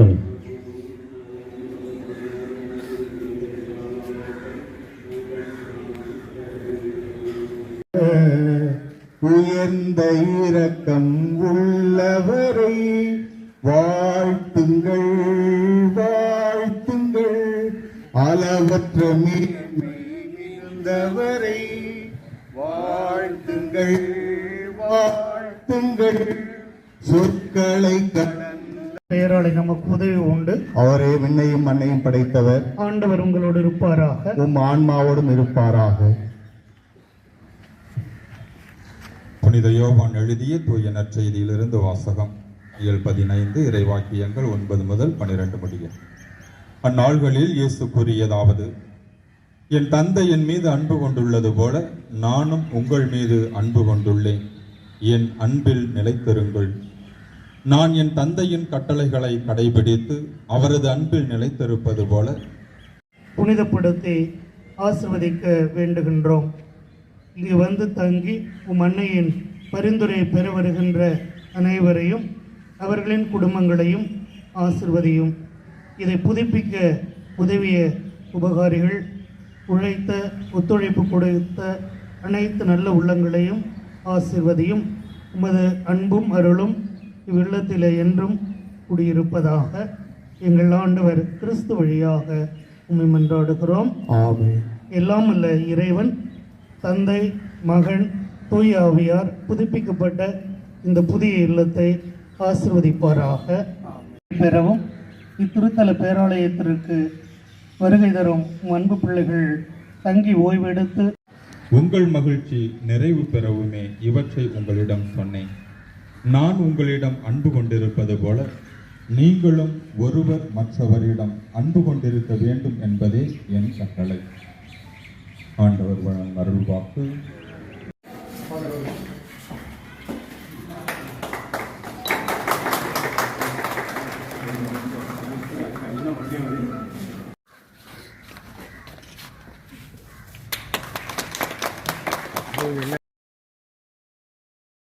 ம். உயர்ந்த இரக்கம் உள்ளவரை வாழ்த்துங்கள் வாழ்த்துங்கள் அளவற்ற மீந்தவரை வாழ்த்துங்கள் வாழ்த்துங்கள் சொற்களை கடந்த பெயராலே நமக்கு உதவி உண்டு. அவரே விண்ணையும் மண்ணையும் படைத்தவர். ஆண்டவர் உங்களோடு இருப்பாராக. உம் ஆன்மாவோடும் இருப்பாராக. புனித யோவான் எழுதிய தூய நற்செய்தியிலிருந்து வாசகம் இயல் பதினைந்து இறைவாக்கியங்கள் ஒன்பது முதல் பனிரெண்டு முடிய அந்நாள்களில் இயேசு கூறியதாவது என் தந்தை என் மீது அன்பு கொண்டுள்ளது போல நானும் உங்கள் மீது அன்பு கொண்டுள்ளேன். என் அன்பில் நிலைத்திருங்கள். நான் என் தந்தையின் கட்டளைகளை கடைபிடித்து அவரது அன்பில் நிலைத்திருப்பது போல புனிதப்படுத்தி ஆசிர்வதிக்க வேண்டுகின்றோம். இங்கு வந்து தங்கி உம் அன்னையின் பரிந்துரை பெற வருகின்ற அனைவரையும் அவர்களின் குடும்பங்களையும் ஆசிர்வதியும். இதை புதுப்பிக்க உதவிய உபகாரிகள் உழைத்த ஒத்துழைப்பு கொடுத்த அனைத்து நல்ல உள்ளங்களையும் ஆசிர்வதியும். உமது அன்பும் அருளும் இவ்வில்லத்திலே என்றும் குடியிருப்பதாக எங்கள் ஆண்டவர் கிறிஸ்து வழியாக உம்மை மன்றாடுகிறோம். ஆமென். எல்லாம் அல்ல இறைவன் தந்தை மகன் தூய ஆவியார் புதுப்பிக்கப்பட்ட இந்த புதிய இல்லத்தை ஆசிர்வதிப்பாராக. பெறவும் இத்திருத்தல பேராலயத்திற்கு வருகை தரும் அன்பு பிள்ளைகள் தங்கி ஓய்வெடுத்து உங்கள் மகிழ்ச்சி நிறைவு பெறவுமே இவற்றை உங்களிடம் சொன்னேன். நான் உங்களிடம் அன்பு கொண்டிருப்பது போல நீங்களும் ஒருவர் மற்றவரிடம் அன்பு கொண்டிருக்க வேண்டும் என்பதே என் கட்டளை. ஆண்டவர் வழங்கும் அருள் வாக்கு.